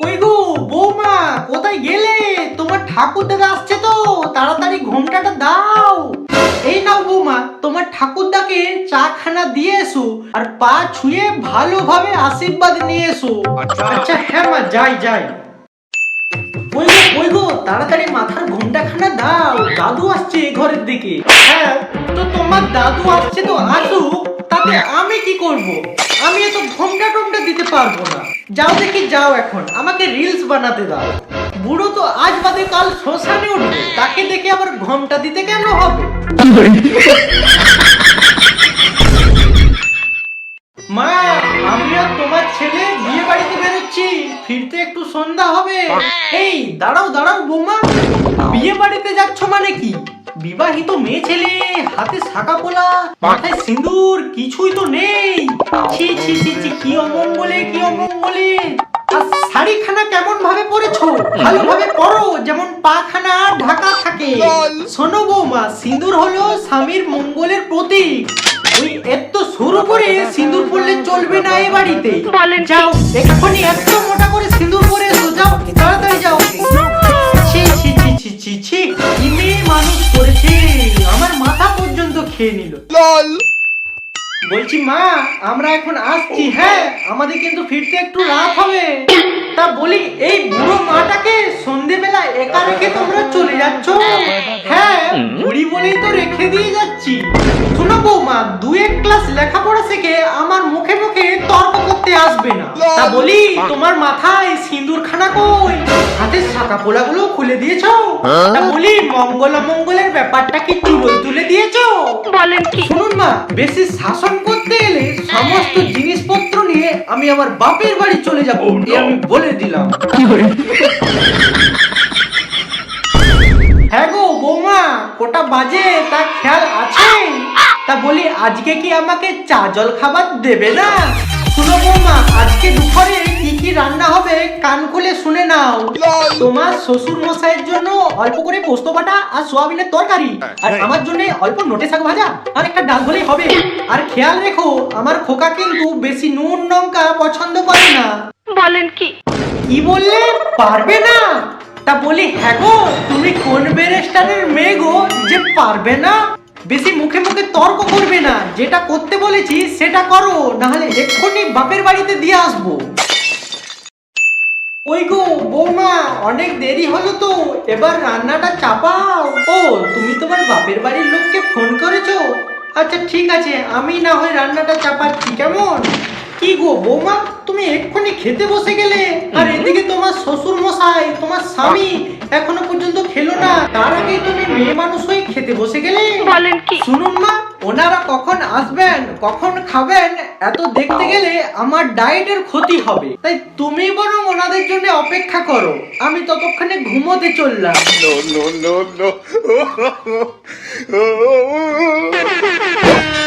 কই গো বৌমা কোথায় গেলে? তোমার ঠাকুর দাদা আসছে তো তাড়াতাড়ি ঘোমটাটা দাও। এই নাও বৌমা তোমার ঠাকুরদাকে চা খানা দিয়ে এসো আর পা ছুঁয়ে ভালোভাবে আশীর্বাদ নিয়ে এসো। আচ্ছা। হ্যাঁ মা যাই যাই। ওই গো ওই গো তাড়াতাড়ি মাথার ঘোমটাখানা দাও দাদু আসছে এই ঘরের দিকে। হ্যাঁ তো তোমার দাদু আসছে তো আসুক। তাতে আমি কি করব? আমি এত ঘোমটা টোমটা দিতে পারব না। যাও দেখি, যাও এখন। আমাকে রিলস বানাতে দাও। বুড়ো তো আজ বাদে কাল শ্মশানে উঠবে। তাকে দেখে আবার ঘোমটা দিতে কেন হবে? মা, আমি আর তোমার ছেলে বিয়ে বাড়িতে বেরোচ্ছি। ফিরতে একটু সন্ধ্যা হবে। এই, দাঁড়াও দাঁড়াও, বৌমা। বিয়ে বাড়িতে যাচ্ছ মানে কি? বিবাহিত মেয়ে ছেলে। হাতে শাকা পোলা মাথায় সিঁদুর কিছুই তো নেই। ছি ছি ছি ছি কি অমঙ্গলে কি অমঙ্গলে। আর শাড়িখানা কেমন ভাবে পরেছো? ভালোভাবে পরো যেমন পাখানা ঢাকা থাকে। শোনো বৌমা সিঁদুর হলো স্বামীর মঙ্গলের প্রতীক। ওই এত শুরু করে সিঁদুর পরলে চলবে না এই বাড়িতে। যাও এক্ষুনি এত মোটা করে সিঁদুর পরে এসো যাও তাড়াতাড়ি যাও। ছি ছি ছি ছি ছি খেয়ে নিল? বলছি মা আমরা এখন আসছি হ্যাঁ আমাদের কিন্তু ফিরতে একটু রাত হবে। তা বলি এই বুড়ো মাটাকে সন্ধেবেলা একা রেখে তোমরা চলে যাচ্ছ? হ্যাঁ বুড়ি বলেই তো রেখে দিয়ে যাচ্ছি। শোনো বৌমা দু এক ক্লাস লেখাপড়া শিখে আমার মুখে মুখে তর্ক করতে আসবে না। তা বলি তোমার মাথায় সিঁদুর খানা কই? হাতের শাখা পোলাগুলো খুলে দিয়েছ? তা বলি মঙ্গল মঙ্গলের ব্যাপারটা কি চুলোয় তুলে দিয়েছ? বলেন কি? শুনুন মা বেশি শাসন করতে এলে সমস্ত জিনিসপত্র নিয়ে আমি আমার বাপের বাড়ি চলে যাব এ আমি বলে দিলাম। হ্যাঁ গো বৌমা কোটা বাজে তা খেয়াল আছে? তা বলি আজকে কি আমাকে চা জল খাবার দেবে না? শুনো বৌমা আজকে দুপুরে কি রান্না হবে? কান খুলে শুনে নাও। তোমার শ্বশুর মশাইয়ের জন্য অল্প করে পোস্ত বাটা আর সোয়াবিনের তরকারি। আর আমার জন্য অল্প নোটে শাক ভাজা আর একটা ডাল হলেই হবে। আর খেয়াল রেখো আমার খোকা কিন্তু বেশি নুন লঙ্কা পছন্দ করে না। বলেন কি? কি বললে? পারবে না। তা বলি হ্যাঁ গো তুমি কোন বেরেস্টারের মেয়ে গো যে পারবে না? বেশি মুখে মুখে তর্ক করবে না। যেটা করতে বলেছি সেটা করো নাহলে এক্ষুনি বাপের বাড়িতে দিয়ে আসব। ওই গো বৌমা অনেক দেরি হলো তো এবার রান্নাটা চাপাও। ও তুমি তোমার বাপের বাড়ির লোককে ফোন করেছ? আচ্ছা ঠিক আছে আমি না হয় রান্নাটা চাপাচ্ছি কেমন? কি গো বৌমা তুমি এক্ষুনি খেতে বসে গেলে। আর এদিকে তোমার শ্বশুর মশাই তোমার স্বামী এখনও পর্যন্ত খেলো না তার আগেই তুমি মেয়ে মানুষ হয়ে খেতে বসে গেলে? বলেন কি? শুনুন মা ওনারা কখন আসবেন কখন খাবেন এত দেখতে গেলে আমার ডায়েটের ক্ষতি হবে। তাই তুমি বরং ওনাদের জন্য অপেক্ষা করো। আমি ততক্ষণে ঘুমোতে চললাম। No, no, no, no.